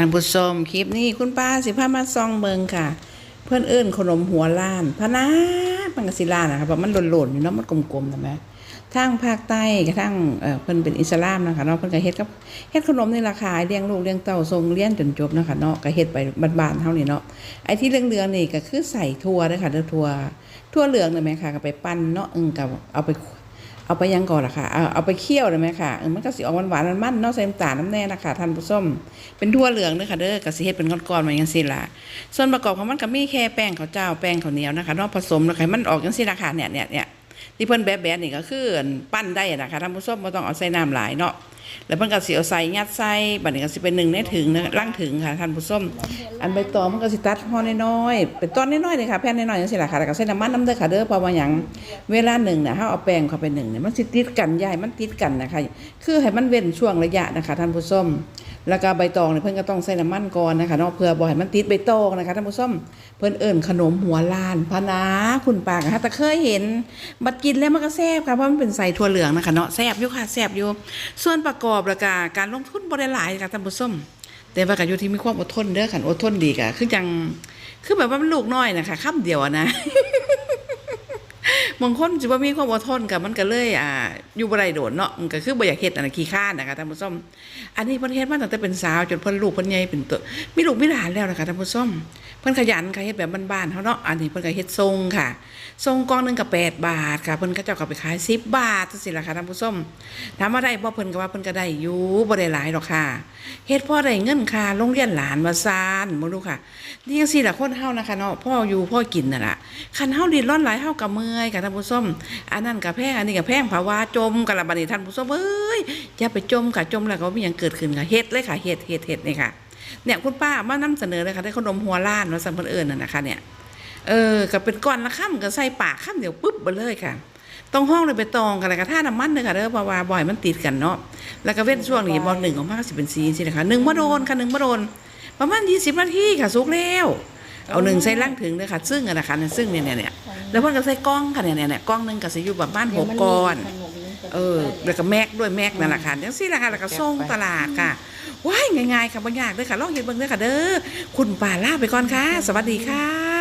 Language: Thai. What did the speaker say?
ท่านผู้ชมคลิปนี้คุณป้าสิพามาซองเบิงค่ะ เพื่อนเอิ้นขนมหัวล้านพะนาปังกะศิลานะคะเพราะมันหล่นๆอยู่เนาะมันกลมๆนะแม่ทางภาคใต้กับทางเอ่อเพิ่อนเป็นอิสลามนะคะเนาะเพิ่อนก็เฮ็ดกับเฮ็ดขนมในราคาเลี้ยงลูกเลี้ยงเต้าส่งเรียนจนจบนะคะเนาะก็เฮ็ดไปบานๆเฮานี่เนาะไอ้ที่เหลืองๆนี่ก็คือใส่ถั่วเด้อค่ะเด้อถั่วถั่วเหลืองนี่แม่ค่ะก็ไปปั้นเนาะเอึ้งกับเอาไป เอาไปยังก่อนล่ะค่ะ เอาเอาไปเคี่ยวเลยไหมค่ะเออมันก็สิออกหวานหวานมันๆเนาะใส่น้ำตาลน้ำแน่นะคะท่านผู้ชมเป็นทั่วเหลืองเด้อค่ะเด้อกะสิเฮ็ดเป็นก้อนๆมาจังสิล่ะส่วนประกอบของมันก็มีแค่แป้งข้าวเจ้าแป้งข้าวเหนียวนะคะนอกผสมแล้วค่ะมันออกจังซี่ล่ะค่ะเนี่ยเนี่ยเนี่ยที่เพิ่นแบะๆนี่ก็คือปั้นได้นะคะท่านผู้ชมบ่ต้องเอาใส่น้ำหลายเนาะ แล้วเพิ่นก็สิเอาใส่ยัดใส่บัดนี้ก็สิเป็นหนึ่งในถึงนะล่างถึงค่ะท่านผู้ชมอันใบตองมันก็สิตัดห่อน้อยๆเป็นตอนน้อยๆเลยค่ะแผ่นน้อยๆจังซี่ล่ะค่ะแล้วก็ใส่น้ำมันน้ำเด้อค่ะเด้อเพราะว่าหยังเวลาหนึ่งเนี่ยถ้าเอาแป้งเข้าไปหนึ่งเนี่ยมันสิติดกันใหญ่มันติดกันนะคะคือให้มันเว้นช่วงระยะนะคะ ท่านผู้ชมแล้วก็ใบตองเนี่ยเพิ่นก็ต้องใส่น้ำมันก่อนนะคะเนาะเพื่อบ่ให้มันติดใบตองนะคะท่านผู้ชมเพิ่นเอิ้นขนมหัวล้านพะนาคุณปากนะคะแต่เคยเห็นบัดกินแล้วมันก็แซ่บค่ะเพราะมันเป็นใส่ถั่วเหลืองนะคะเนาะแซ่บอยู่ค่ะแซ่บอยู่ส่วนประกอบแล้วก็การลงทุนบ่ได้หลายค่ะท่านผู้ชมแต่ว่าก็อยู่ที่มีความอดทนเด้อคันอดทนดีก็คือจังคือแบบว่ามันลูกน้อยนะคะคำเดียวอะนะบางคนสิว่ามีความอดทนกับมันก็เลยอ่าอยู่บ่ได้โดนเนาะมันก็คือบ่อยากเฮ็ดอันขี้ข้านนะคะท่านผู้ชมอันนี้เพิ่นเฮ็ดมาตั้งแต่เป็นสาวจนเพิ่นลูกเพิ่นใหญ่เป็นตัวมีลูกมีหลานแล้วนะคะท่านผู้ชม พิ่นขยันค่ะเฮ็ดแบบบ้านๆเฮาเนาะอันนี้เพิ่นก็เฮ็ดทรงค่ะทรงกองหนึงก็8บาทค่ะเพิ่นก็เจ้าก็ไปขาย10บบาทจังซี่ล่ะค่ะท่านผู้ชมถามว่าได้บ่เพิ่นก็ว่าเพิ่นก็ได้อยู่บ่ได้หลายหรอกค่ะเฮ็ดพ่อได้เงินค่ะโรงเรียนหลานว่าซานบ่รู้ค่ะนี่จังซี่ล่ะคนเฮานะคะเนาะพ่ออยู่พ่อกินน่ะล่ะคันเฮาดิ้นร้อนหลายเฮาก็เมื่อยค่ะท่านผู้ชมอันนั้นก็แพงอันนี้ก็แพงภาวะจมกันละบัดนี้ท่านผู้ชมเอ้ยอย่าไปจมค่ะจมแล้วก็มีหยังเกิดขึ้นค่ะเฮ็ดเลยค่ะเฮ็ดเฮ็ดเฮ็ดนี่ค่ะ เนี่ยคุณป้ามานำเสนอเลยค่ะได้ขนมหัวล้านว่าซั่นเพิ่นเอิ้นนั่นนะคะเนี่ยเออก็เป็นก้อนละค่ำก็ใส่ปากค่ำเดียวปึ๊บไปเลยค่ะต้องห้องเลยไปตองกันแล้วก็ท่าน้ำมันเลยค่ะเด้อเพราะว่าบ่อยมันติดกันเนาะแล้วก็เว้นช่วงนี้บ่หนึ่งออกมาก็สิเป็นสีสินะคะหนึ่งบ่โดนค่ะหนึ่งบ่โดนประมาณ20นาทีค่ะสุกแล้วเอาหนึ่งใส่ล่างถึงเลยค่ะ ซึ่งอะนะคะเนี่ยซึ่งเนี่ยเนี่ยเนี่ยแล้วเพิ่นก็ใส่กล้องค่ะเนี่ยเนี่ยเนี่ยกล้องหนึงก็สิอยู่ประมาณหกก้อน เออแล้วก็แม็กด้วยแม็กนั่นแหละค่ะจังซี่แหละค่ะแล้วก็ส่งตลาดค่ะว้ายง่ายๆค่ะบ่ยากเลยค่ะลองเฮ็ดเบิ่งเด้อค่ะเด้อคุณป่าลาไปก่อนค่ะ สวัสดีค่ะ